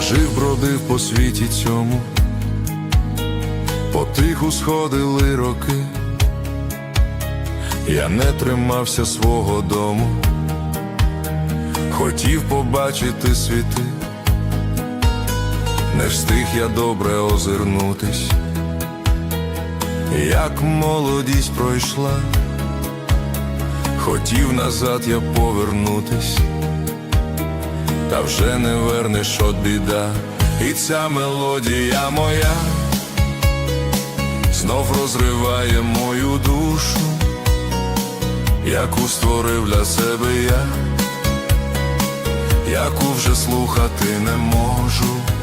Жив, бродив по світі цьому, потиху сходили роки, я не тримався свого дому, хотів побачити світи, не встиг я добре озирнутись, як молодість пройшла, хотів назад я повернутись та вже не вернеш от біда, і ця мелодія моя знов розриває мою душу, яку створив для себе я, яку вже слухати не можу.